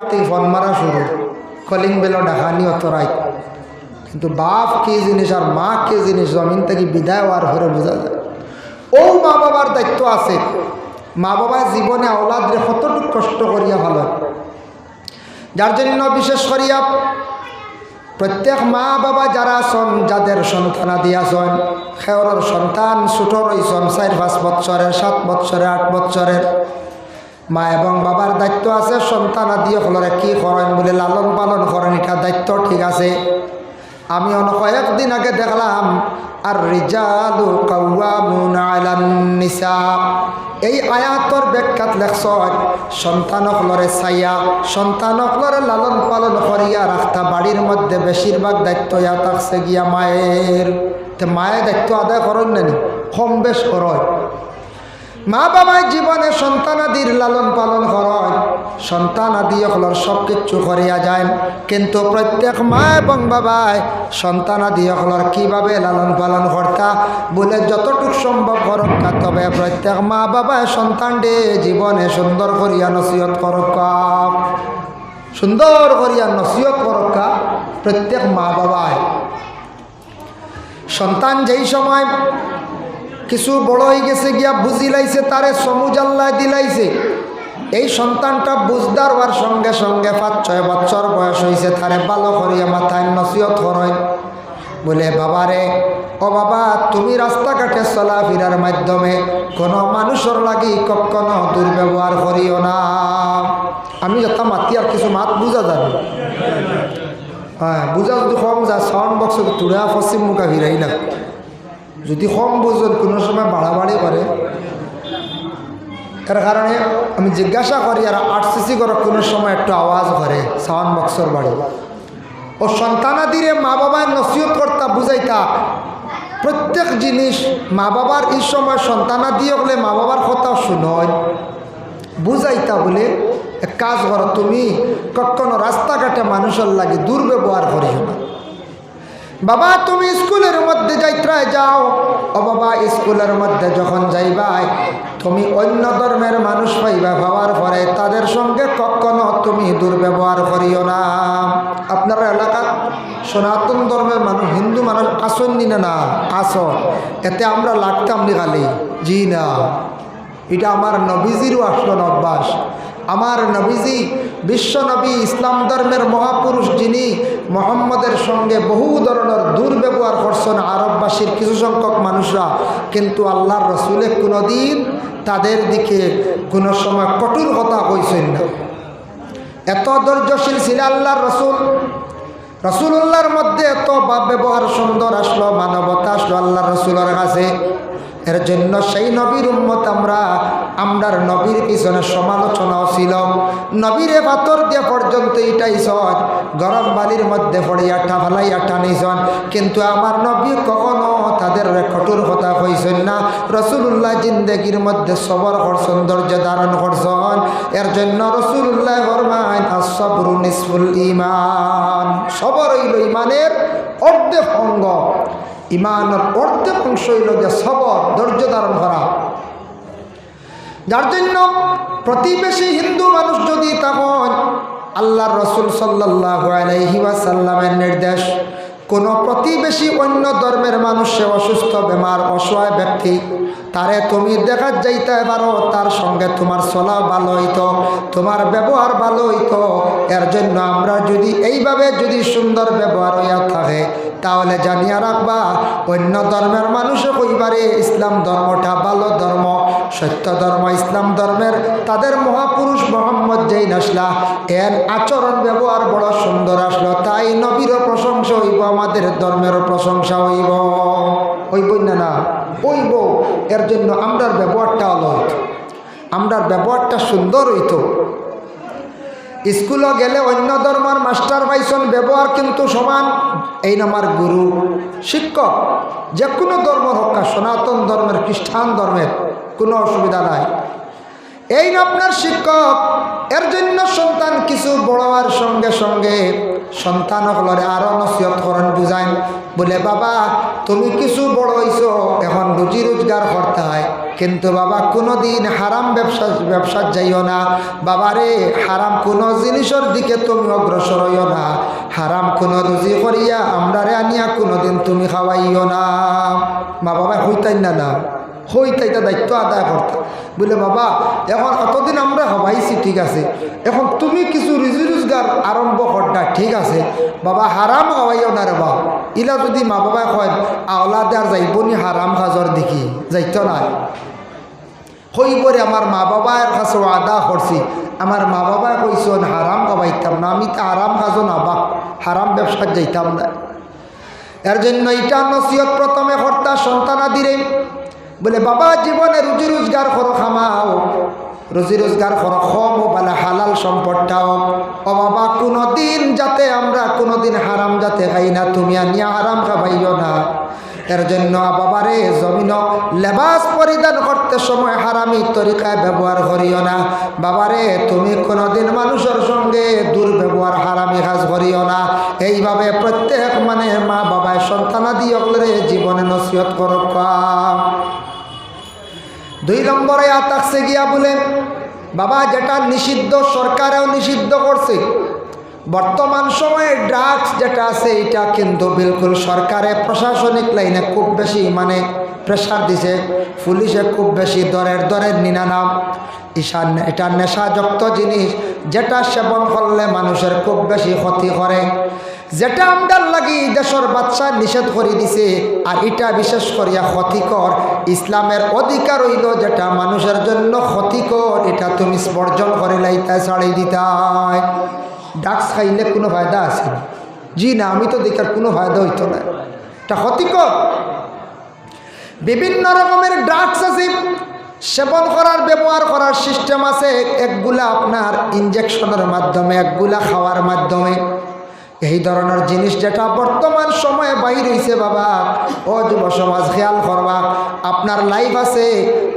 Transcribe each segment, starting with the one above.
Phone মারা শুরু। Calling bell ডাকানি অতরাই কিন্তু বাপ কি জিনিস আর মা কি জিনিস জমিন থেকে বিদায় হওয়ার পরে বোঝা যায়। ও মা বাবার দায়িত্ব আছে। মা বাবা জীবনে আওলাদরে কতটুকু কষ্ট করিয়া ভালো। যার জন্য বিশেষ করিয়া প্রত্যেক মা বাবা যারা আছেন, যাদের সন্তানাদি আছেন সেওর সন্তান ছোট রয়েছেন চার পাঁচ বৎসরের, সাত বৎসরের, আট বৎসরের। মা এবং বাবার দায়িত্ব আছে, সন্তান আদি সকলরে কি করেন বলে লালন পালন করেন, এটা দায়িত্ব ঠিক আছে। আমি অন কয়েকদিন আগে দেখলাম আর রিজালু নিসা এই আয়াতর ব্যাখ্যাত লেখছ সন্তানকলরে ছাইয়া সন্তানকলরে লালন পালন করিয়া রাখতা বাড়ির মধ্যে বেশিরভাগ দায়িত্ব ইয়া থাকছে গিয়া মায়ের তে মায়ের দায়িত্ব আদায় করেন নানি কম বেশ করয় মা বাবাই জীবনে সন্তানাদির লালন পালন করেন সন্তানাদি হলর সব কিছু করিয়া যায় কিন্তু প্রত্যেক মা এবং বাবাই সন্তানাদি হলর কীভাবে লালন পালন কর্তা, বলে যতটুক সম্ভব করক্কা তবে প্রত্যেক মা বাবাই সন্তানডে জীবনে সুন্দর করিয়া নসিহত করক্কা সুন্দর করিয়া নসিহত করক্কা প্রত্যেক মা বাবায় সন্তান যেই সময় কিছু বড় হয়ে গেছে গিয়া বুঝিলাইছে, তারে সমুজ আল্লাহ দিলাইছে। এই সন্তানটা বুঝদার হওয়ার সঙ্গে সঙ্গে পাঁচ, ছয় বছর বয়স হয়েছে তারে ভালো করিয়া মাথায় নসিহত করেন বলে, বাবারে, ও বাবা, তুমি রাস্তাঘাটে চলাফেরার মাধ্যমে কোনো মানুষের লাগি কখনো দুর্ব্যবহার করিও না। আমি যথা মাতি আর কিছু মাত বুঝা যাবে। হ্যাঁ বুঝা যদি কম যা সাউন্ড বক্স তুড়া পশ্চিম মুখা ফিরাই না। যদি কম বুঝুন, কোনো সময় বাড়াবাড়ি করে। এর কারণে আমি জিজ্ঞাসা করি, আর আরসিসি করে কোনো সময় একটু আওয়াজ করে সাউন্ড বক্সর বাড়ি। ও সন্তানাদিরে মা বাবার নসিহত কর্তা বুঝাইতা, প্রত্যেক জিনিস মা বাবার এই সময় সন্তানাদি হলে মা বাবার কথা শুনয়। বুঝাইতা বলে, এক কাজ করো, তুমি কখনো রাস্তাঘাটে মানুষের লাগে দুর্ব্যবহার করিও না। বাবা, তুমি স্কুলের মধ্যে যাইত্রায় যাও। ও বাবা, স্কুলের মধ্যে যখন যাইবাই, তুমি অন্য ধর্মের মানুষ পাইবা ভাবার পরে তাদের সঙ্গে কখনো তুমি দুর্ব্যবহার করিও না। আপনার এলাকার সনাতন ধর্মের মানুষ, হিন্দু মানুষ, আসন নি না না? আসন। এতে আমরা লাগতাম নি খালি। জি না। এটা আমার নবীজিরও আসন অভ্যাস। আমার নবীজি, বিশ্ব নবী, ইসলাম ধর্মের মহাপুরুষ যিনি মোহাম্মদের সঙ্গে বহু ধরনের দুর্ব্যবহার করছেন আরববাসীর কিছু সংখ্যক মানুষরা, কিন্তু আল্লাহর রসুলে কোনো দিন তাদের দিকে কোনো সময় কঠোর কথা কইছেন না। এত ধৈর্যশীল ছিল আল্লাহর রসুল। রসুল্লাহর মধ্যে এত ভাব ব্যবহার সুন্দর আসলো, মানবতা আসলো আল্লাহ রসুলের কাছে। এর জন্য সেই নবীর উম্মত আমরা, আমরার নবীর পিছনে সমালোচনাও ছিল। নবীর পাথর দিয়ে পর্যন্ত এটাই সৎ গরম বালির মধ্যে পড়ে আঠা ভালাই ঠাফালাইয়া টানিছন কিন্তু আমার নবী কখনো তাদের কঠোর কথা কইছেন না। রসুল্লাহ জিন্দগির মধ্যে সবর করছেন, ধৈর্য ধারণ করছেন। এর জন্য রসুল্লাহ ফরমান আসবরু নিসফুল ইমান সবর হইল ইমানের অর্ধেক অঙ্গ। ইমানের অর্ধেক অংশ হইল যে সবর, ধৈর্য ধারণ করা। যার জন্য প্রতিবেশী হিন্দু মানুষ যদি তখন আল্লাহ রসুল সাল্লাহ আলহিবাসাল্লামের নির্দেশ, কোনো প্রতিবেশী অন্য ধর্মের মানুষে অসুস্থ, বেমার, অসহায় ব্যক্তি, তারে তুমি দেখা যাইতে পারো, তার সঙ্গে তোমার চলা ভালো হইতো, তোমার ব্যবহার ভালো হইতো। এর জন্য আমরা যদি এইভাবে যদি সুন্দর ব্যবহার হইয়া থাকে তাহলে জানিয়া রাখবা, অন্য ধর্মের মানুষও কইবারে ইসলাম ধর্মটা ভালো ধর্ম, সত্য ধর্ম, ইসলাম ধর্মের তাদের মহাপুরুষ মোহাম্মদ যেই আসলা এর আচরণ ব্যবহার বড় সুন্দর আসলো, তাই নবীরও প্রশংসা হইব, আমাদের ধর্মেরও প্রশংসা হইব। হইব না না, হইব, এর জন্য আমরার ব্যবহারটা হইত আমরার ব্যবহারটা সুন্দর হইতো। স্কুলে গেলে অন্য ধর্মের মাস্টার পাইছন, ব্যবহার কিন্তু সমান। এই নামার গুরু, শিক্ষক যে কোনো ধর্ম হোক সনাতন ধর্মের, খ্রিস্টান ধর্মের, কোনো অসুবিধা নাই। এই আপনার শিক্ষক, এর জন্য সন্তান কিছু বড় সঙ্গে সঙ্গে সন্তান হলরে আরও নসিহত করেন, বুঝাইন। বলে, বাবা, তুমি কিছু বড় হইছ এখন রুজি রোজগার করতে হয়। কিন্তু বাবা কোনো দিন হারাম ব্যবসা, ব্যবসার যাইও না। বাবারে, হারাম কোনো জিনিসের দিকে তুমি অগ্রসর হইও না। হারাম কোনো রুজি করিয়া আমরারে আনিয়া কোনো দিন তুমি খাওয়াইও না। মা বাবা হইতাই না না। হইতাইটা দায়িত্ব আদায় করতে। বলে, বাবা, এখন অতদিন আমরা হবাইছি, ঠিক আছে। এখন তুমি কিছু রুজি রোজগার আরম্ভ করটা ঠিক আছে। বাবা, হারাম খাওয়াইও না রে বা ইলা যদি মা বাবাই কয়, আওলাদে আর যাইবনি হারাম খাজর দেখি, যাইতো না? হইবরে আমার মা বাবার কাছে আদা করছি। আমার মা বাবা কইসন হারাম খাওয়াইতাম না আমি তো হারাম খাজো না বা হারাম ব্যবসার যাইতাম না। এর জন্য এটা নসিহত প্রথমে কর্তা সন্তানাদিরে বলে, বাবা, জীবনে রুজি রোজগার করো, খামাও। রুজি রোজগার করো কম বলে, হালাল সম্পদটাও ও বাবা কোনো দিন যাতে আমরা কোনো দিন হারাম যাতে খাই না, তুমি আনিয়া হারাম খাবাইও না। এর জন্য বাবারে জমিন লেবাস পরিধান করতে সময় হারামি তরিকায় ব্যবহার করিও না। বাবারে, তুমি কোনোদিন মানুষের সঙ্গে দুর্ব্যবহার হারামি কাজ করিও না। এইভাবে প্রত্যেক মানে মা বাবায় সন্তানাদি অগলরে জীবনে নসিহত করো দুই নম্বরে আতাকছে গিয়া বলে বাবা যেটা নিষিদ্ধ, সরকারেও নিষিদ্ধ করছে বর্তমান সময়ে ড্রাগস যেটা আছে, এটা কিন্তু বিলকুল সরকারে, প্রশাসনিক লাইনে খুব বেশি মানে প্রেশার দিছে। পুলিশে খুব বেশি দরের দরের নিনা নাম। ঈশান, এটা নেশাযুক্ত জিনিস। যেটা সেবন করলে মানুষের খুব বেশি ক্ষতি করে। যেটা আমদার লাগি দেশের বাচ্চা নিষেধ করে দিছে, আর এটা বিশেষ করিয়া ক্ষতিকর। ইসলামের অধিকার হইল যেটা মানুষের জন্য ক্ষতিকর, এটা তুমি বর্জন করে লাইতে ছাড়ি দিতাই ডাক্স খাইলে কোনো ফায়দা আছে? জি না, আমি তো দেখার কোনো ফায়দা হইতো না। এটা ক্ষতিকর বিভিন্ন রকমের ড্রাগস আছে। সেবন করার, ব্যবহার করার সিস্টেম আছে। একগুলা আপনার ইঞ্জেকশনের মাধ্যমে, একগুলা খাওয়ার মাধ্যমে। এই ধরনের জিনিস যেটা বর্তমান সময়ে বাইর হয়েছে বাবা। ও যুব সমাজ, খেয়াল করবা, আপনার লাইফ আছে,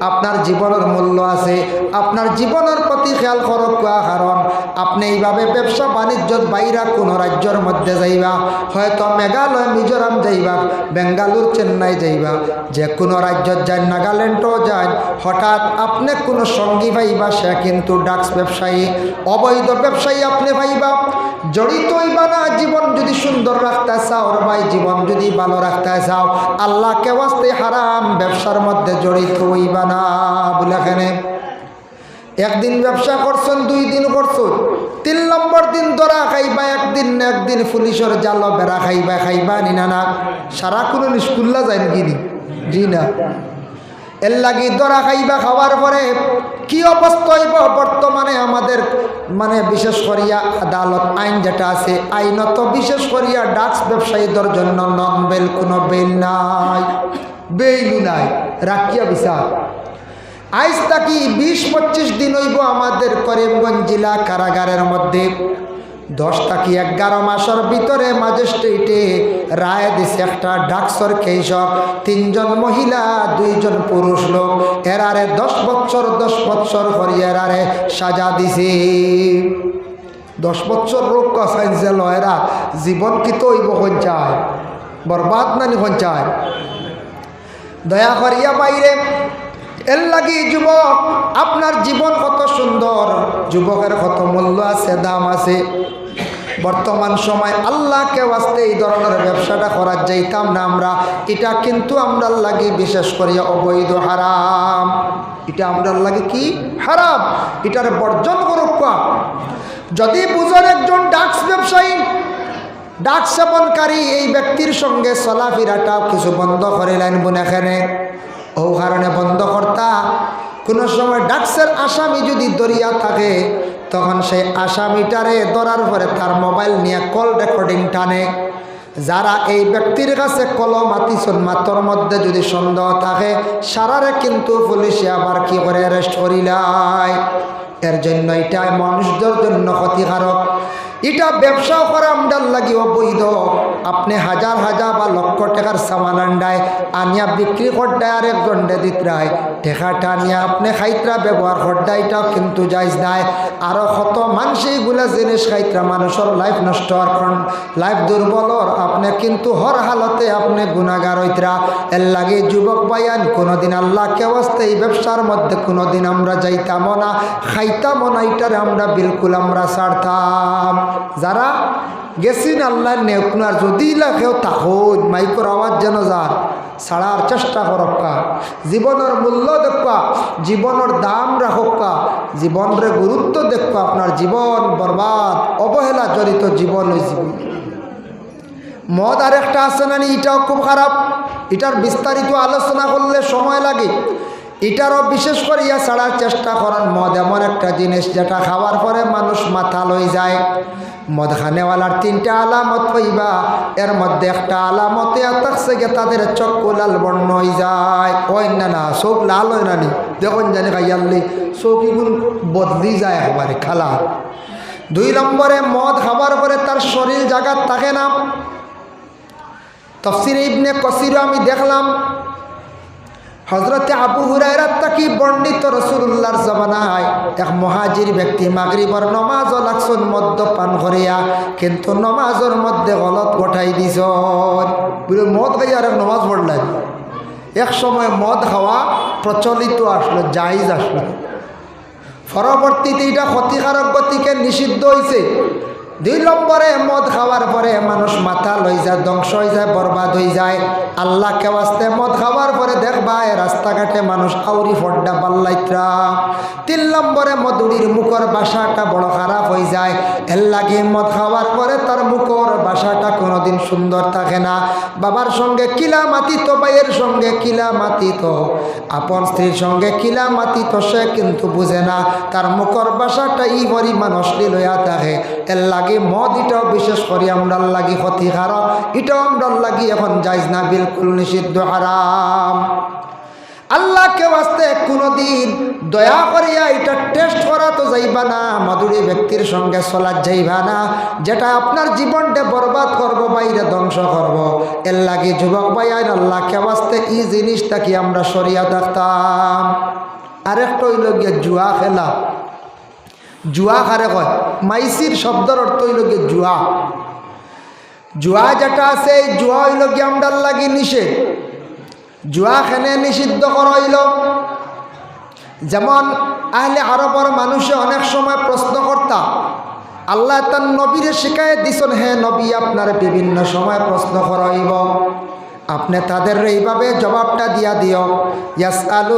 আপনার জীবনের মূল্য আছে, আপনার জীবনের প্রতি খেয়াল করক কারণ আপনি এইভাবে ব্যবসা বাণিজ্য বাইরা কোনো রাজ্যের মধ্যে যাইবা, হয়তো মেঘালয়, মিজোরাম যাইবা, বেঙ্গালুর, চেন্নাই যাইবা, যে কোনো রাজ্যত যান, নাগাল্যান্ডও যান, হঠাৎ আপনি কোনো সঙ্গী পাইবা, সে কিন্তু ডাক্স ব্যবসায়ী, অবৈধ ব্যবসায়ী আপনি পাইবা। জড়িত হইবা না, জীবন যদি সুন্দর রাখতে চাও ভাই, জীবন যদি ভালো রাখতে চাও, আল্লাহকে ওয়াস্তে হারাম, ব্যবসার মধ্যে জড়িত হইবা না বলে এখানে? একদিন ব্যবসা করছেন, দুই দিন করছেন, তিন নম্বর দিন ধরা খাইবা, একদিন একদিন পুলিশের জাল বেড়া খাইবা খাইবা নি না সারা কোনো স্কুল্লা যায় কিনি জি না। এর লাগি দরা খাইবা খাওয়ার পরে কি অবস্থা হইব? বর্তমানে আমাদের মানে বিশেষ করিয়া আদালত আইন যেটা আছে, আইনত বিশেষ করিয়া ডাক্স ব্যবসায়ীদের জন্য নন বেল কোনো বেল নাই। বেইলু নাই। রাখিয়া বিচার। আইজ তাকি বিশ পঁচিশ দিন হইব আমাদের করিমগঞ্জ জেলা কারাগারের মধ্যে। দশ থাকি এগারো মাসের ভিতরে ম্যাজিস্ট্রেটে রায় দিছে একটা ডাকসর কেশর তিনজন মহিলা, দুইজন পুরুষ লোক। এরারে দশ বছর দশ বছর করি এরারে সাজা দিছে। দশ বছর রোগ কসাইছে লয়রা, জীবন কি তো হইব সঞ্চায় বরবাদ নানি সঞ্চায় দয়া করিয়া বাইরে, এর লাগি যুবক, আপনার জীবন কত সুন্দর। যুবকের কত মূল্য আছে, দাম আছে। বর্তমান সময় আল্লাহকে আসতে এই ধরনের ব্যবসাটা করার যাইতাম না আমরা। এটা কিন্তু আমরা লাগে বিশেষ করে অবৈধ হারাম। এটা আমরা লাগে কি? হারাম। এটার বর্জন করুক যদি বুঝেন একজন ডাক্স ব্যবসায়ী ডাক সেবনকারী এই ব্যক্তির সঙ্গে চলাফেরাটাও কিছু বন্ধ করিলেন বুনেখানে ও কারণে বন্ধ কর্তা, কোনো সময় ডাক্সের আসামি যদি দরিয়া থাকে তখন সেই আসামিটারে ধরার পরে তার মোবাইল নিয়ে কল রেকর্ডিং টানে। যারা এই ব্যক্তির কাছে কলম আতিছন মাতর মধ্যে যদি সন্দেহ থাকে, সারারে কিন্তু পুলিশে আবার কি করে অ্যারেস্ট করিলায়? এর জন্য এটা মানুষদের জন্য ক্ষতিকারক। এটা ব্যবসাও করা আমদার লাগি অবৈধ। আপনি হাজার হাজার বা লক্ষ টাকার সামান আন্ডায় আনিয়া বিক্রি করডায় আর একজন দিতরায়। টেকাটা আনিয়া আপনি খাইতরা ব্যবহার করডায় এটাও কিন্তু যাইজ নাই। আরও কত মানুষ এইগুলা জিনিস খাইতরা মানুষের লাইফ নষ্ট হওয়ার লাইফ দুর্বলর আপনি কিন্তু হর হালতে আপনি গুণাগার হইতরা। এর লাগে যুবক বায়ান কোনোদিন আল্লাহকে অবস্থা এই ব্যবসার মধ্যে কোনোদিন আমরা যাইতামও না, খাইতামও না, এটারে আমরা বিলকুল আমরা ছাড়তাম। যারা গেছিন আল্লাহ নেউকনার যদি কেউ তাহত মাইকর আওয়াজ যেন যার ছাড়ার চেষ্টা করক্কা জীবনের মূল্য দেখা জীবনের দাম রাখক্কা জীবনের গুরুত্ব দেখা আপনার জীবন বরবাদ অবহেলা জড়িত জীবন জীবন মদ আর একটা আছে নি এটাও খুব খারাপ এটার বিস্তারিত আলোচনা করলে সময় লাগে। এটারও বিশেষ করে ইয়া ছাড়ার চেষ্টা করেন মদ এমন একটা জিনিস যেটা খাওয়ার পরে মানুষ মাথা লই যায়। মদ খানেওয়ালার তিনটা আলামত হইবা, এর মধ্যে একটা আলামতে থাকছে গে তাদের চক্ষু লাল বর্ণ হয়ে যায়। ওই না না চোখ লাল হয় না দেখুন জানি খাইয়াল্লি চৌকিগুলো বদলি যায় একবারে, খালা। দুই নম্বরে, মদ খাবার পরে তার শরীর জায়গার থাকে না। তফসির ইবনে কসির আমি দেখলাম হজরতে আবু হুরায়রাত তাকি বর্ণিত রসুল্লাহর জমানায় এক মহাজির ব্যক্তি মাগরিবর নমাজ লাগছন মদ্যপান করিয়া কিন্তু নমাজের মধ্যে গলত গোঠাই দিছ মদ খাই আর নমাজ পড়লেন এক সময় মদ খাওয়া প্রচলিত আসলো জাহিজ আসলো। পরবর্তীতে এটা ক্ষতিকারক গতিকে নিষিদ্ধ হয়েছে দুই নম্বরে মদ খাওয়ার পরে মানুষ মাথা লই যায়, ধ্বংস হয়ে যায়, বরবাদ হয়ে যায়। আল্লাহ কেওয়াস্তে মদ খাওয়ার পরে দেখবা রাস্তাঘাটে মানুষ আউরি ফড্ডা পাল্লাইত্রা তিন নম্বরে মধুরির মুখর বাসাটা বড় খারাপ হয়ে যায়। এর লাগে মদ খাওয়ার পরে তার মুখর বাসাটা কোনোদিন সুন্দর থাকে না। বাবার সঙ্গে কিলা মাতিত ভাইয়ের সঙ্গে কিলা মাতিত। আপন স্ত্রীর সঙ্গে কিলা মাতিত, সে কিন্তু বুঝে না। তার মুখর বাসাটা ই পরিমাণ অশ্লীল হইয়া থাকে। এর লাগে মদ এটাও বিশেষ করে আমরার লাগি ক্ষতিকারক এটাও আমরার লাগি এখন যাইজ না, বিলকুল নিষিদ্ধ, হারাম। আল্লাহকে বাস্তে কোনোদিন দয়া করিয়া এটা টেস্ট করা তো যাইবা না, মধুরী ব্যক্তির সঙ্গে চলা যাইবা না, যেটা আপনার জীবনটা বরবাদ করব, বাইরে ধ্বংস করব। এর লাগে যুবক ভাই আইন আল্লাহকে বাস্তে এই জিনিসটা কি আমরা সরিয়া থাকতাম আরেকটা হইল গিয়ে জুয়া খেলা। জুয়া কারে কয়? মাইসির শব্দর অর্থ হইল গিয়ে জুয়া। জুয়া যেটা আছে, এই জুয়া হইল গিয়ে আমরার লাগি নিষেধ। জুয়া খেনে নিষিদ্ধ করা হইল? যেমন, আহলে আরবর মানুষে অনেক সময় প্রশ্ন করতা আল্লাহ তার নবীরে শিখাই দিছেন, হে নবী, আপনার বিভিন্ন সময় প্রশ্ন করাইব আপনি তাদের এইভাবে জবাবটা দিয়া দিও। ইয়াস আলু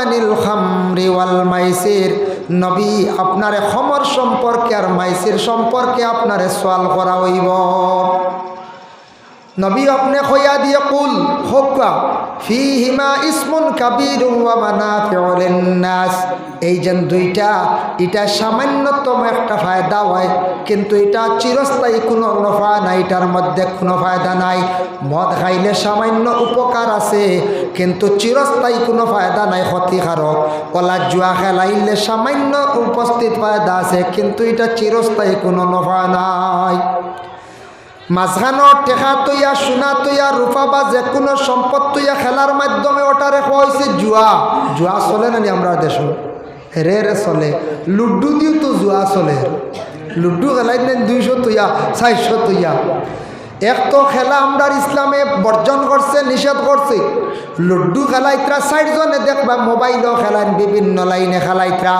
আনিল খামরি ওয়াল মাইসির। নবী, আপনার খমর সম্পর্কে আর মাইসির সম্পর্কে আপনারে সোয়াল করা হইব। নবী, আপনি কইয়া দিয়ে কুল, হোকা ফি হিমা ইসমুন কাবির নাস এই যে দুইটা, এটা সামান্যতম একটা ফায়দা হয়, কিন্তু এটা চিরস্থায়ী কোনো নফা নাই, এটার মধ্যে কোনো ফায়দা নাই। মদ খাইলে সামান্য উপকার আছে, কিন্তু চিরস্থায়ী কোনো ফায়দা নাই, ক্ষতিকারক। কলা জুয়া খেলাইলে সামান্য উপস্থিত ফায়দা আছে, কিন্তু এটা চিরস্থায়ী কোনো নফা নাই। মাঝখানোর টেকা তৈয়া, সোনা তৈয়া রূপা বা যে কোনো সম্পদ তৈয়া খেলার মাধ্যমে ওটা রেখা হয়েছে জুয়া। জুয়া চলে না আমরা দেশ রে রে চলে। লুডু দিও তো জুয়া চলে। লুডু খেলাই নেন দুইশো তৈয়া চারশো তৈয়া। এক তো খেলা আমরা ইসলামে বর্জন করছে, নিষেধ করছে। লুড্ডু খেলাইত্রা ষাটজনে দেখবা, মোবাইলও খেলাইন, বিভিন্ন লাইনে খেলাইত্রা।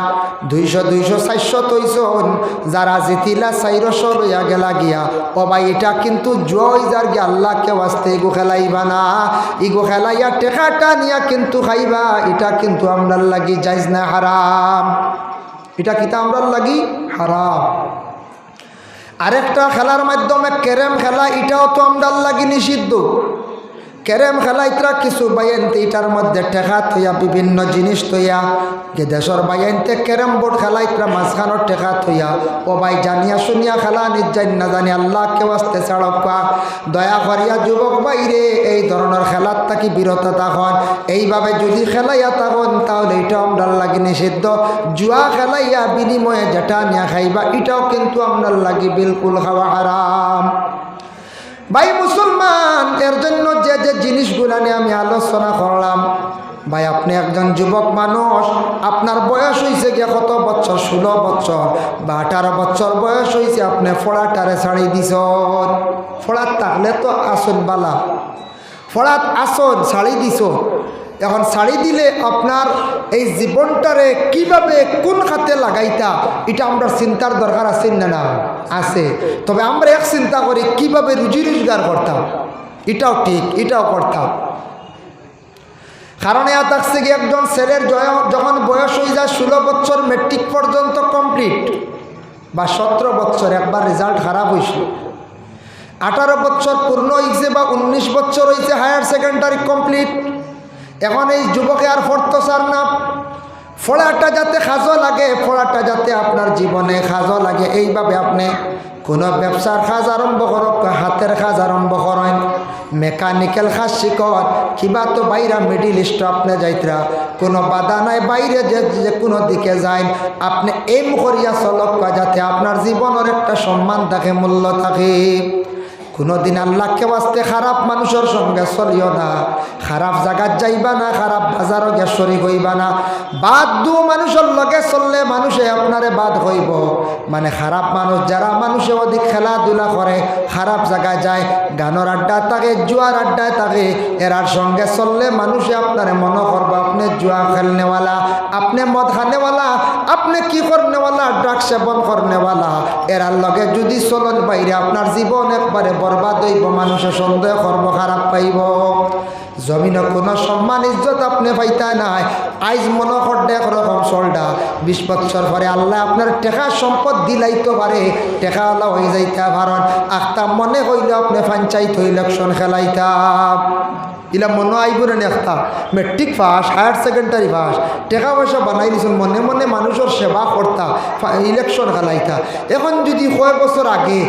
দুইশো দুইশো, চারশো তৈশন যারা জিতিলা চাইরশো লইয়া গেলা গিয়া। ভাই, এটা কিন্তু জয় যার গিয়া আল্লাহকে বাঁচতে এগো খেলাইবা না। ইগো খেলাইয়া টেকাটা নিয়া কিন্তু খাইবা, এটা কিন্তু আমরার লাগি যাইজ না হারাম। এটা কিতা আমরার লাগি? হারাম। আরেকটা খেলার মাধ্যমে ক্যারেম খেলা এটাও তো আমদার লাগি নিষিদ্ধ। কেরেম খেলাইতরা কিছু বাইনতে এটার মধ্যে টেকা থইয়া বিভিন্ন জিনিস থইয়া দেশের বাইনতে ক্যারেম বোর্ড খেলাইতরা মাঝখানোর টেকা থইয়া ও ভাই জানিয়া শুনিয়া খেলা নিজান না জানি আল্লাহ কেউ আসতে ছাড়কা দয়া করিয়া যুবক বাইরে এই ধরনের খেলার থাকি বিরত থাকুন। এইভাবে যদি খেলাইয়া থাকুন, তাহলে এটা আমরার লাগে নিষিদ্ধ। জুয়া খেলাইয়া বিনিময়ে যেটা নিয়া খাইবা, এটাও কিন্তু আমরার লাগে বিলকুল খাওয়া হারাম। ভাই মুসলমান, এর জন্য যে যে জিনিসগুলা নিয়ে আমি আলোচনা করলাম, ভাই আপনি একজন যুবক মানুষ, আপনার বয়স হয়েছে গিয়ে কত বছর? ষোলো বছর। বা আঠারো বছর বয়স হয়েছে আপনি ফোড়াটারে ছাড়ি দিছ ফোড়াত থাকলে তো আসন বালা। ফোড়াত আসন ছাড়ি দিছ। এখন ছাড়ি দিলে আপনার এই জীবনটারে কীভাবে, কোন খাতে লাগাইতা, এটা আমরা চিন্তার দরকার আছে না না আছে। তবে আমরা এক চিন্তা করি, কীভাবে রুজি রোজগার করতাম? এটাও ঠিক, এটাও করতাম। কারণ এ থাকছে কি একজন ছেলের যখন বয়স হয়ে যায়, ষোলো বছর মেট্রিক পর্যন্ত কমপ্লিট বা সতেরো বছর, একবার রেজাল্ট খারাপ হয়েছিল। আঠারো বছর পূর্ণ হয়েছে বা উনিশ বছর হয়েছে হায়ার সেকেন্ডারি কমপ্লিট এখন এই যুবকে আর ফর্ত সার না। ফোড়াটা যাতে খাজো লাগে, ফোড়াটা যাতে আপনার জীবনে খাজো লাগে, এইভাবে আপনি কোনো ব্যবসার কাজ আরম্ভ করক হাতের কাজ আরম্ভ করেন, মেকানিক্যাল কাজ শিকত কিবা তো বাইরা মিডিল ইস্ট আপনি যাইতরা, কোনো বাধা নাই, বাইরে যে যে কোনো দিকে যাই আপনি এম করিয়া চলক যাতে আপনার জীবনের একটা সম্মান থাকে, মূল্য থাকে। কোনোদিন আল্লাহকে বাঁচতে খারাপ মানুষের সঙ্গে চলিও না। খারাপ জায়গাত যাইবা না, খারাপ বাজারও শরিক হইবা না। বাদ দু মানুষের লগে চললে মানুষে আপনারে বাদ হইব। মানে খারাপ মানুষ যারা মানুষে অধিক খেলাধুলা করে, খারাপ জায়গায় যায়, গানের আড্ডা থাকে জুয়ার আড্ডায় থাকে এরার সঙ্গে চললে মানুষে আপনারে মনে করব, আপনি জুয়া খেলনেওয়ালা, আপনি মদ খানেওয়ালা আপনি কি করনেওয়ালা ড্রাগ সেবন করনেওয়ালা। এরার লগে যদি চলন বাইরে, আপনার জীবন একবারে বরবাদ হইব মানুষে সন্দেহ করব খারাপ পাইব। জমিনে কোনো সম্মান, ইজ্জত আপনি পাইতা নাই। আইজ মনে করতে একরকম চলডা। বিশ বছর পরে আল্লাহ আপনার টেকা সম্পদ দিলাইতে পারে টেকা আল্লাহ হয়ে যাইতা ভারত আখতা মনে হইলে আপনি ফাঞ্চাইত ইলেকশন খেলাইতাম ইলা মনে আইব না একটা matric pass higher secondary pass টাকা পয়সা বানাই দিছিল মনে মনে মানুষের সেবা করতা ইলেকশন খেলাইতা এখন যদি কয় বছর আগে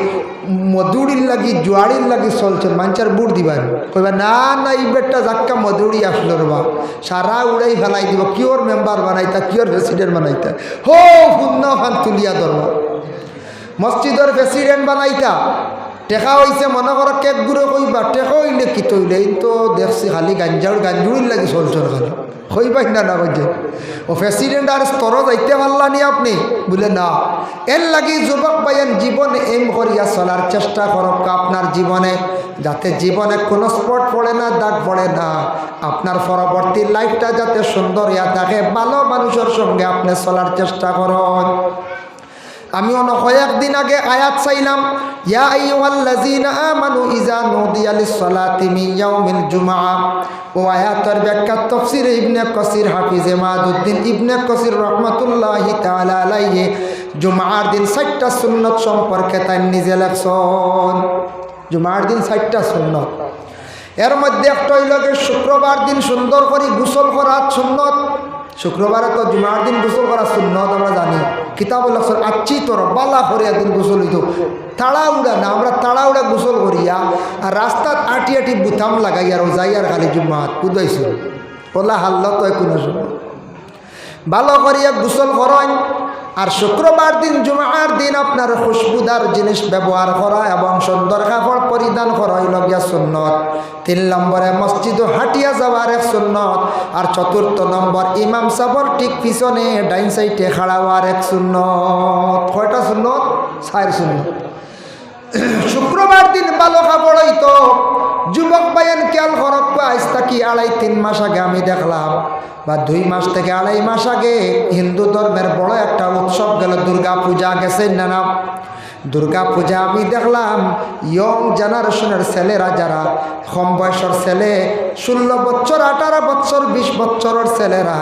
মধুরির লাগি জুয়ারির লাগি চলছেন মানুষের বুড় দিবার কইবা, না না, এই বেটটা যাক্কা মধুরি আসলো রবা সারা উড়াই ফেলাই দিব কিওর মেম্বার বানাইতা কিওর প্রেসিডেন্ট বানাইতা? হো শূন্য ফান তুলিয়া ধরবা মসজিদের প্রেসিডেন্ট বানাইতা। টেকা হইছে, মনে করো কেক গুঁড়ো কইবা, টেকা হইলে কি তৈলে? এই তো দেখছি খালি গাঞ্জাউর গাঞ্জুড়ির লাগে চলছর খালি। কইবাই না না কইছে। ও প্রেসিডেন্ট আর স্তর যাইতে পারলা নি আপনি? বলে না। এর লাগি যুবক বাইন জীবন এম করিয়া চলার চেষ্টা করক আপনার জীবনে, যাতে জীবনে কোনো স্পট পড়ে না, দাগ পড়ে না। আপনার পরবর্তী লাইফটা যাতে সুন্দর ইয়া থাকে, ভালো মানুষের সঙ্গে আপনি চলার চেষ্টা করুন। আমি অন কয়েকদিন আগে আয়াত চাইলাম, ইয়া আইয়ুহাল্লাযীনা আমানু ইযা নুদিয়া লিস-সালাতি মিন ইয়াউমিল জুমআ। ও আয়াতের ব্যাখ্যা তাফসীর ইবনে কাসির হাফিজ মাদুদ্দিন ইবনে কাসির রাহমাতুল্লাহি তাআলা আলাইহি। জুমআর দিন সাতটা সুন্নত সম্পর্কে তাই নিজে লেখছেন। জুমআর দিন সাতটা সুন্নত। এর মধ্যে একটা হইল শুক্রবার দিন সুন্দর করে গোসল করা সুন্নত। শুক্রবারে তো জুমার দিন গোসল করা সুন্নত, আমরা জানি। কিতাব লক্ষ আচ্ছি তোর, বালা করে একদিন গোসল হইত। তাড়াউড়া না, আমরা তাড়াউড়া গোসল করিয়া আর রাস্তাত আটি আটি বুথাম যাই আর খালি জুম্মাত। কুদাইছো ওলা হাল্লা তো কোনো সময় ভালো করিয়া গোসল করেন আর শুক্রবার দিন, জুমার দিন আপনার খুশবুদার জিনিস ব্যবহার করা এবং সুন্দর কাপড় পরিধান করা হইল গিয়া সুন্নত। তিন নম্বরে মসজিদ হাটিয়া যাওয়ার এক সুন্নত। আর চতুর্থ নম্বর, ইমাম সাবর ঠিক পিছনে ডাইন সাইডে খাড়াওয়ার এক সুন্নত। কয়টা সুন্নত? চার সুন্নত। শুক্রবার দিন ভালো কাপড় হইতো। যুবক বাইন খেয়াল করক আজ থাকি আড়াই, তিন মাস আগে আমি দেখলাম বা দুই মাস থেকে আড়াই মাস আগে হিন্দু ধর্মের বড় একটা উৎসব গেল দুর্গা পূজা গেছে না না? দুর্গা পূজা আমি দেখলাম ইয়ং জেনারেশনের ছেলেরা যারা, কম বয়সের ছেলে, ষোলো বছর, আঠারো বছর, বিশ বছরের ছেলেরা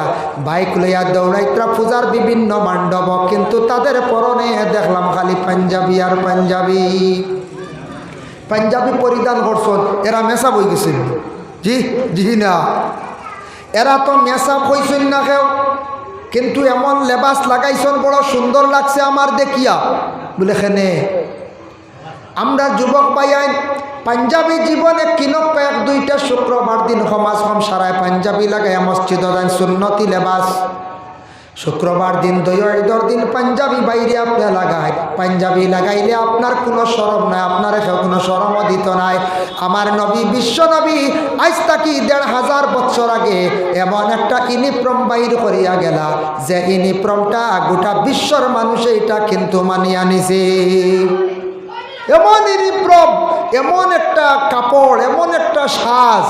বাইক লইয়া দৌড়াইত্রা পূজার বিভিন্ন মান্ডব কিন্তু তাদের পরনে দেখলাম খালি পাঞ্জাবি আর পাঞ্জাবি। পাঞ্জাবি পরিধান করছেন, এরা মেশা বই গেছিল জি জি না। এরা তো মেসাপ হইছেন না কেউ। কিন্তু এমন লেবাস লাগাইছেন, বড় সুন্দর লাগছে আমার দেখিয়া। বলে, খেনে, আমরা যুবক পাইয়াই পাঞ্জাবি জীবনে কিনক এক, দুইটা শুক্রবার দিন সমাজ হম সারায় পাঞ্জাবি লাগাই মসজিদ সুন্নতি লেবাস। শুক্রবার দিন দৈর দিন পাঞ্জাবি বাইরে আপনি লাগায়। পাঞ্জাবি লাগাইলে আপনার কোনো সরম নাই, আপনার কোনো সরমও দিত নাই। আমার নবী, বিশ্ব নবী, আজ তাকি দেড় হাজার বছর আগে এমন একটা ইনিপ্রম বাইর করিয়া গেলা, যে ইনিপ্রমটা গোটা বিশ্বর মানুষ এটা কিন্তু মানিয়া নিছে। এমন ইনিপ্রম এমন একটা কাপড়, এমন একটা সাজ,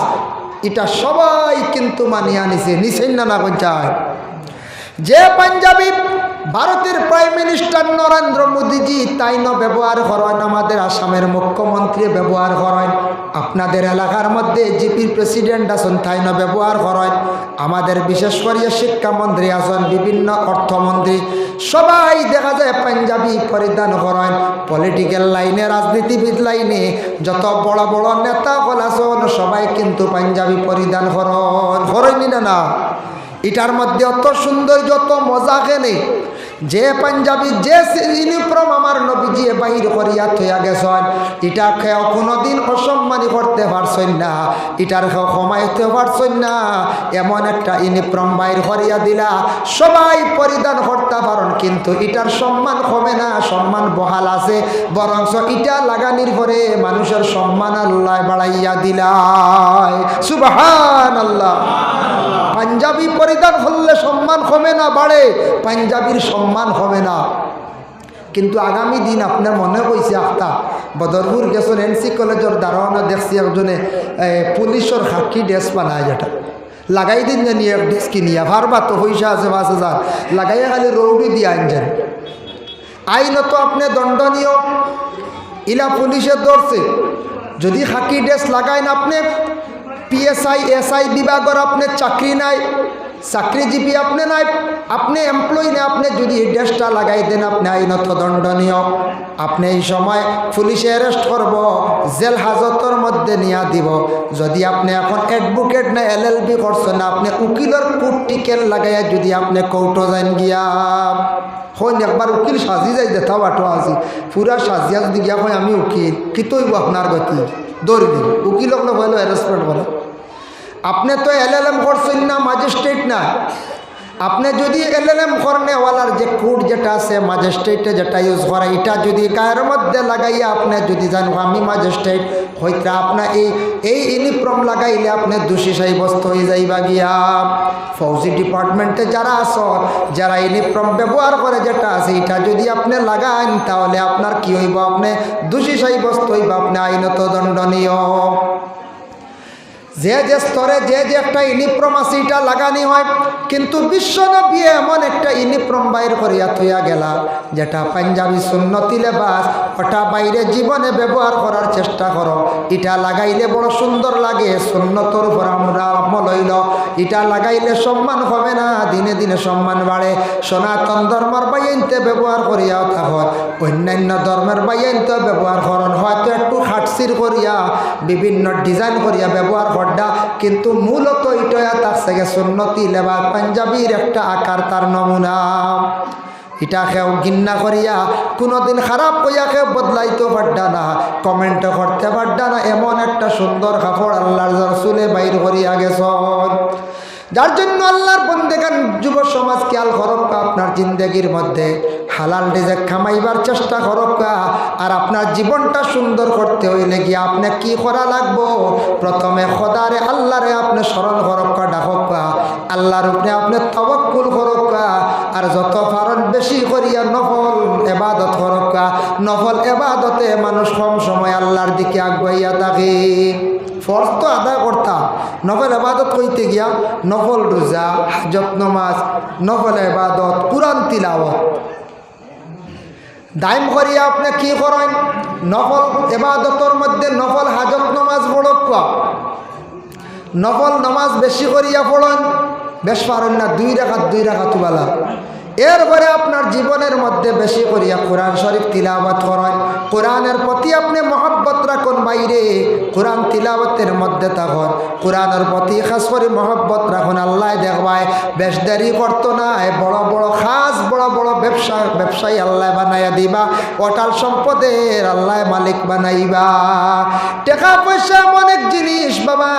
এটা সবাই কিন্তু মানিয়া নিছে নিছেন না না পঞ্চায়েত যে পাঞ্জাবি ভারতের প্রাইম মিনিস্টার নরেন্দ্র মোদীজি তাই ন ব্যবহার করেন, আমাদের আসামের মুখ্যমন্ত্রী ব্যবহার করেন, আপনাদের এলাকার মধ্যে জিপির প্রেসিডেন্ট আছেন, তাই ন ব্যবহার করেন, আমাদের বিশেষ করে শিক্ষামন্ত্রী আছেন, বিভিন্ন অর্থমন্ত্রী, সবাই দেখা যায় পাঞ্জাবি পরিধান করেন পলিটিক্যাল লাইনে রাজনীতিবিদ লাইনে যত বড় বড় নেতা আছেন, সবাই কিন্তু পাঞ্জাবি পরিধান করেন করেনি না না? এটার মধ্যে অত সুন্দর, যত মজা কেনে যে পাঞ্জাবি, যে ইউনিফর্ম আমার নবীজি বাহির করিয়া থইয়া গেছেন, এটা খেয়েও কোনোদিন অসম্মানী করতে পারছেন না। এটার খেয়েও কমাইতে পারছেন না। এমন একটা ইউনিফর্ম বাহির করিয়া দিলা। সবাই পরিধান করতে পারেন কিন্তু এটার সম্মান কমে না, সম্মান বহাল আছে। বরঞ্চ ইটা লাগানির পরে মানুষের সম্মান আল্লাহ বাড়াইয়া দিলায়। সুবাহান আল্লাহ পাঞ্জাবি পরিধান করলে সম্মান কমে না, বাড়ে। পাঞ্জাবির সম্মান হবে না। কিন্তু আগামী দিন আপনার মনে কইছে আফতা বদরপুর গেছেন এনসি কলেজের দারোয়ানা দেখছি একজনে পুলিশের খাকি ড্রেস বানায় যেটা। লাগাই দিন জানি এক ড্রেস কিনিয়া ভারবা তো পয়সা আছে, পাঁচ হাজার। লাগাইয়া খালি রৌডি দিয়ে আনছেন আইনত আপনি দণ্ডনীয়। ইলা পুলিশে ধরছে যদি খাকি ড্রেস লাগাইন আপনি পিএসআই এসআই বিভাগের আপনার চাকরি নাই চাকরিজীবী আপনি নাই, আপনি এমপ্লয়ি না আপনি যদি ড্রেসটা লাগাই দেন, আপনি আইনত দণ্ডনীয় আপনি এই সময় পুলিশে অ্যারেস্ট করব, জেল হাজতর মধ্যে নিয়ে দিব। যদি আপনি এখন অ্যাডভোকেট না এল এল বি করছেন না, আপনি উকিলের কুট টিকেট লাগাইয়া যদি আপনি কৌটো যান গিয়া। হইন একবার উকিল সাজি যাই দেখা বাটো আজি। পুরা সাজিয়া যদি গিয়া হয় আমি উকিল, কি তৈব আপনার গতি? দৌড় দিন উকিলক না হইল হ্যারাসমেন্ট বলে। আপনি তো এল এল এম করছেন না ম্যাজিস্ট্রেট না। আপনি যদি এল এল এম করেওয়ালার যে কোড যেটা আছে ম্যাজিস্ট্রেটে যেটা ইউজ করে, এটা যদি গায়ের মধ্যে লাগাইয়া আপনি যদি জানো আমি ম্যাজিস্ট্রেট হইতে আপনার এই এই ইউনিফর্ম লাগাইলে আপনি দোষী সাব্যস্ত হয়ে যাইবা গিয়া। ফৌজি ডিপার্টমেন্টে যারা আছো, যারা ইউনিফর্ম ব্যবহার করে যেটা আছে, এটা যদি আপনি লাগান, তাহলে আপনার কি হইব? আপনি দোষী সাব্যস্ত হইব, আপনি আইনত দণ্ডনীয়। যে যে স্তরে যে যে একটা ইউনিফর্ম আছে, এটা লাগানি হয়। কিন্তু বিশ্বনবী এমন একটা ইউনিফর্ম বাইর করিয়া থইয়া গেলা, যেটা পাঞ্জাবি সুন্নতি লেবাস, ওটা বাইরে জীবনে ব্যবহার করার চেষ্টা করো। এটা লাগাইলে বড় সুন্দর লাগে, সুন্নতর উপর আমরা আমল হইল। এটা লাগাইলে সম্মান হবে না, দিনে দিনে সম্মান বাড়ে। সনাতন ধর্মের বাইনতে ব্যবহার করিয়া থাকত অন্যান্য ধর্মের বাইনতে ব্যবহার করন হয়তো একটু খাটসির করিয়া, বিভিন্ন ডিজাইন করিয়া ব্যবহার করডা কিন্তু মূলত ইটয়া তার থেকে সুন্নতি লেবা পাঞ্জাবির একটা আকার, তার নমুনা। এটা কেউ গিন্না করিয়া কোনোদিন খারাপ কইয়া কেউ বদলাইতে পারডা না কমেন্ট করতে পারডা না, এমন একটা সুন্দর কাপড় আল্লাহর রসুলে বাইর করিয়া গেছন। যার জন্য আল্লাহর বন্দেগান যুব সমাজ খেয়াল করক্কা আপনার জিন্দগির মধ্যে হালাল রিজেক খামাইবার চেষ্টা করক্কা আর আপনার জীবনটা সুন্দর করতে হইলে গিয়ে আপনি কি করা লাগবো? প্রথমে খদারে আল্লাহরে আপনি স্মরণ করক্কা ডাকক্কা আল্লাহর উপরে আপনি তবক্কুল করক্কা আর যত পারেন বেশি করিয়া নফল এবাদত করক্কা নফল এবাদতে মানুষ কম সময় আল্লাহর দিকে আগুয়াইয়া থাকে। ফরজ তো আদায় করতাম নফল এবাদত কইতে গিয়া নফল রোজা হাজত নমাজ, নফল এবাদত, কোরআন দাইম করিয়া আপনি কি করেন? নফল এবাদতর মধ্যে নফল হাজত নমাজ পড়ক নফল নমাজ বেশি করিয়া পড়েন, বেশ পারেন না, দুই রাখাত দুই রাখাত বেলা। এরপরে আপনার জীবনের মধ্যে বেশি করিয়া কোরআন শরীফ তিলাবাত করেন। কোরআনের প্রতি আপনি মহব্বত রাখুন বাইরে কোরআন তিলাবতের মধ্যে তখন কোরআনের প্রতি খাস করে মহব্বত রাখুন, আল্লাহ দেখবায়, বেশ দেরি করতো না বড় বড় খাস, বড় বড় ব্যবসা, ব্যবসায়ী আল্লাহ বানাইয়া দিবা, অটাল সম্পদের আল্লাহ মালিক বানাইবা। টাকা পয়সা অনেক জিনিস, বাবা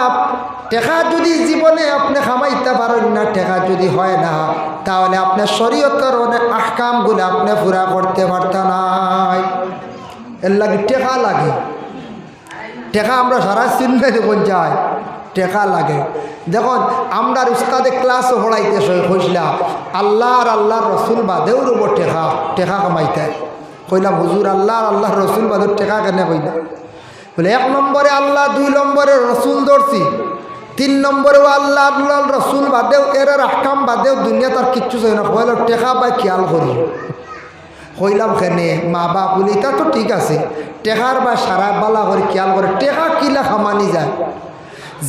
টেকা যদি জীবনে আপনি খামাইতে পারেন না টেকা যদি হয় না, তাহলে আপনার শরীয়তের অনেক আহকামগুলো আপনি পুরা করতে পারতেন নাই। এর লাগে টেকা লাগে। টেকা আমরা সারা চিনবে দেখুন যাই টেকা লাগে। দেখুন, আমরা উস্তাদে ক্লাসও পড়াইতে হইসলা আল্লাহ আর আল্লাহর রসুল বাদেও রব টেকা টেকা কামাইতে। কইলাম, হুজুর, আল্লাহ আর আল্লাহর রসুল বাদের টেকা কেন কইলাম বলে, এক নম্বরে আল্লাহ, দুই নম্বরে রসুল ধরছি। তিন নম্বরেও আল্লাহ আল্লাহ রসুল বাদেও, এর আহকাম বাদেও দুনিয়া তার কিচ্ছু চাই না। হইল টেকা বা খেয়াল করি। হইলাম খেনে মা বাপ বলি, তা তো ঠিক আছে। টেকার বা সারা বালা করে খেয়াল করে টেকা কিলা খামানি যায়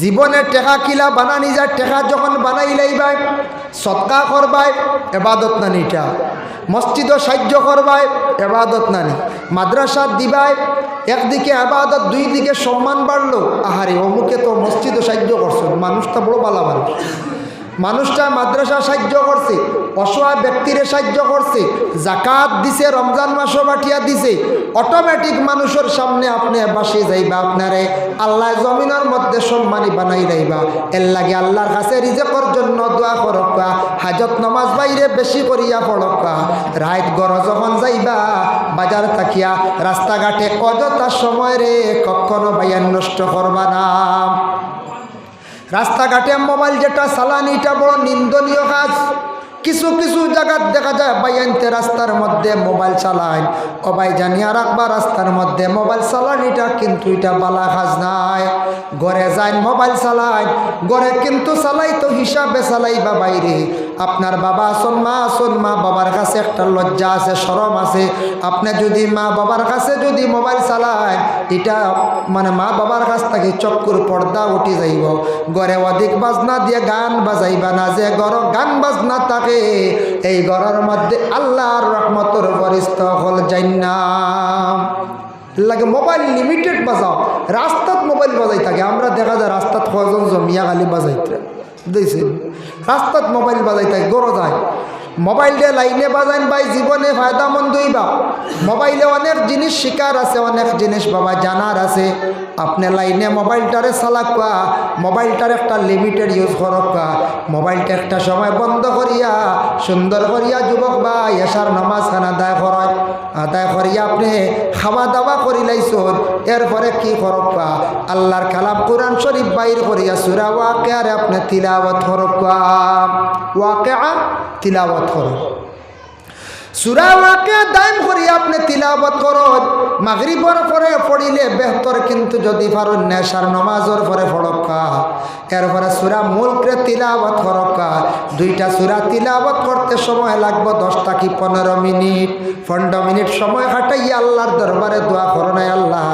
জীবনে টেকা কিলা বানানি যায় টেকা যখন বানাই লাইবাই সৎকা করবাই, এবাদত নানিটা মসজিদও সাহায্য করবাই, এবাদত নানি মাদ্রাসা দিবায় একদিকে আবাদত দুই দিকে সম্মান বাড়লো। আহারে, অমুকে তো মসজিদও সাহায্য করছেন মানুষটা বড় বালা মানুষ। মানুষটা মাদ্রাসা সাহায্য করছে, অসহায় ব্যক্তিরে সাহায্য করছে, জাকাত দিছে, রমজান মাসও বাটিয়া দিছে অটোমেটিক মানুষের সামনে আপনি বাসে যাইবা আপনারে, আল্লাহ জমিনের মধ্যে সম্মানী বানাই রাইবা এর লাগে আল্লাহর কাছে রিজেকর জন্য দোয়া করকা হাজত নমাজ বাইরে বেশি করিয়া পড়কা রাত গর যখন যাইবা, বাজার থাকিয়া, রাস্তাঘাটে অযথা সময় রে কখনো বাইয়ান নষ্ট করবা না। রাস্তাঘাটে মোবাইল যেটা, চালানি, এটা বড় নিন্দনীয় কাজ। কিছু কিছু জায়গার দেখা যায় বাইয়ানতে রাস্তার মধ্যে মোবাইল চালায়। অবাই জানিয়া রাখবা, রাস্তার মধ্যে মোবাইল চালানিটা কিন্তু এটা বালা কাজ নাই। গড়ে যায় মোবাইল চালায় গড়ে কিন্তু চালাই তো হিসাবে চালাইবা বাইরে আপনার বাবা আসন, মা আসন, মা বাবার কাছে একটা লজ্জা আছে, সরম আছে। আপনি যদি মা বাবার কাছে যদি মোবাইল চালায়, এটা মানে মা বাবার কাছ থেকে চক্কুর পর্দা উঠি যাইব। ঘরে অধিক বাজনা দিয়ে গান বাজাইবা না, যে ঘর গান বাজনা থাকে এই ঘরের মধ্যে আল্লাহর রহমতর বরিষ্ঠ হল জান্নাম লাগে মোবাইল লিমিটেড বাজাও, রাস্তাত মোবাইল বাজাই থাকে। আমরা দেখা যায় রাস্তাত কজন জমিয়া গালি বাজাইতে। দিয়েছেন রাস্তাত মোবাইল বাজাই তাই গরো যায় মোবাইল দিয়ে লাইনে বাজান ভাই জীবনে ফায়দা ফায়দামন্দ হইবা মোবাইলে অনেক জিনিস শিকার আছে, অনেক জিনিস বাবা জানার আছে। আপনি লাইনে মোবাইলটারে চালাকা মোবাইলটার একটা লিমিটেড ইউজ করকা মোবাইলটা একটা সময় বন্ধ করিয়া, সুন্দর করিয়া যুবক বা, এসার নামাজ খান আদায় করায়। আদায় করিয়া আপনি খাওয়া দাওয়া করি লাইছন, এরপরে কি করকা আল্লাহর কালাম কোরআন শরীফ বাইর করিয়া সুরা ওয়াকে আর আপনি তিলাবত করকা ওয়াকে করুন সুরা ওয়াকে দাইম করি আপনি তিলাবত করুন মাগরিবর পরে পড়িলে বেহতর কিন্তু যদি পারুন নেশার নমাজর পরে এরপরে সুরা তিলাবত দুইটা সুরা তিলাবত করতে সময় লাগবে দশটা কি পনেরো মিনিট। পনেরো মিনিট সময় কাটাইয়া আল্লাহর দরবারে দোয়া করো আল্লাহ।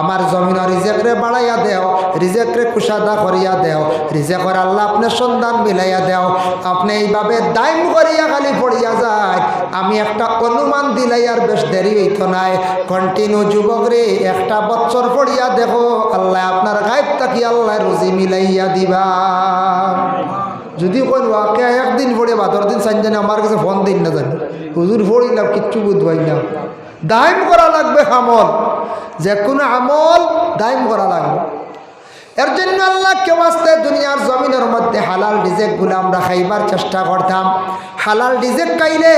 আমার জমিন রিজেকরে বাড়াইয়া দেও, রিজেকরে কুসাদা করিয়া দেও। রিজেকর আল্লাহ আপনি সন্ধান মিলাইয়া দেও। আপনি এইভাবে দাইম করিয়া খালি পড়িয়া যায়। আমি একটা অনুমান দিলাই আর বেশ দেরি হইত নাই। কন্টিনিউ যুবক রে, একটা বছর পড়িয়া দেখো, আল্লাহ আপনার গাইব থাকি আল্লাহ রুজি মিলাইয়া দিবা। যদি কোন ওয়াকে একদিন পড়ে বাদর দিন সাইন আমার কাছে ফোন দিন না জানি। হুজুর পড়িলাম, কিচ্ছু বুঝবাই না। দাইম করা লাগবে আমল যে কোনো আমল দায়ম করা লাগবে। এর জন্য আল্লাহ কেউ আসতে দুনিয়ার জমিনের মধ্যে হালাল ডিজেকগুলো আমরা খাইবার চেষ্টা করতাম। হালাল ডিজেক কাইলে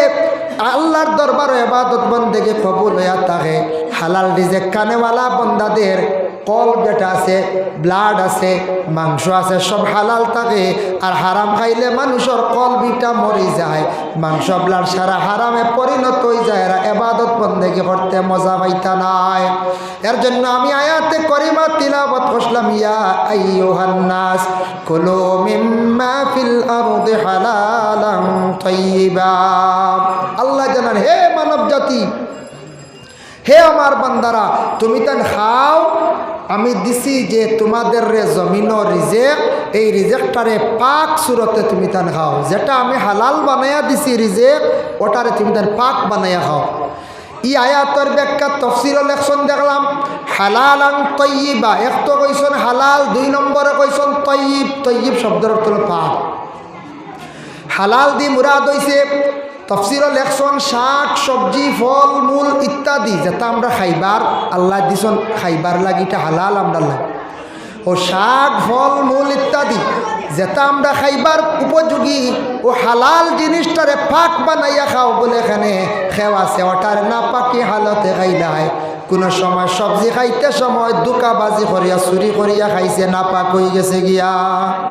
আল্লাহর দরবার এবাদত বন্দেকে কবুল হইয়া থাকে। হালাল ডিজেক কানেওয়ালা বন্দাদের কল যেটা আছে ব্লাড আছে, মাংস আছে, সব হালাল থাকে। আর হারাম খাইলে মানুষের কল বিটা মরি যায়। মাংস ব্লাড সারা হারামে পরিণত হয়ে যায়। এরা এবাদত বন্দেকে করতে মজা পাইতা নাই। এর জন্য আমি আয়াতে করিমা তিলাবত করলাম, ইয়া আইয়ুহান্নাস কুলু মিম্মা ফিল আরদি হালালান আল্লাহ জানান, হে মানব জাতি হে আমার বান্দারা, তুমি তান খাও আমি দিছি যে তোমাদের রে জমিন রিজেক, এই রিজেকটারে পাক সুরতে তুমি তান খাও। যেটা আমি হালাল বানাইয়া দিছি রিজেক, ওটারে তুমি তান পাক বানাইয়া খাও। ই আয়াতর ব্যাখ্যা তফসিল লেকশন দেখলাম। হালাল আং তৈবা এক তো কইসন হালাল, দুই নম্বরে কইসন তৈব তৈব শব্দের অর্থ পাক। হালাল দি মুরাদ হইছে তফসির লেখছন শাক, সবজি, ফল, মূল ইত্যাদি, যেটা আমরা খাইবার, আল্লাহ দিছন খাইবার লাগিটা হালাল আমরা লাগে। ও শাক, ফল, মূল ইত্যাদি, যেটা আমরা খাইবার উপযোগী ও হালাল জিনিসটারে পাক বানাইয়া খাও বলে এখানে খেওয়া সেওয়াটার না পাকি হালতে খাইলায় কোনো সময় সবজি খাইতে সময় দুকাবাজি করিয়া, চুরি করিয়া খাইছে না পাক হয়ে গেছে গিয়া।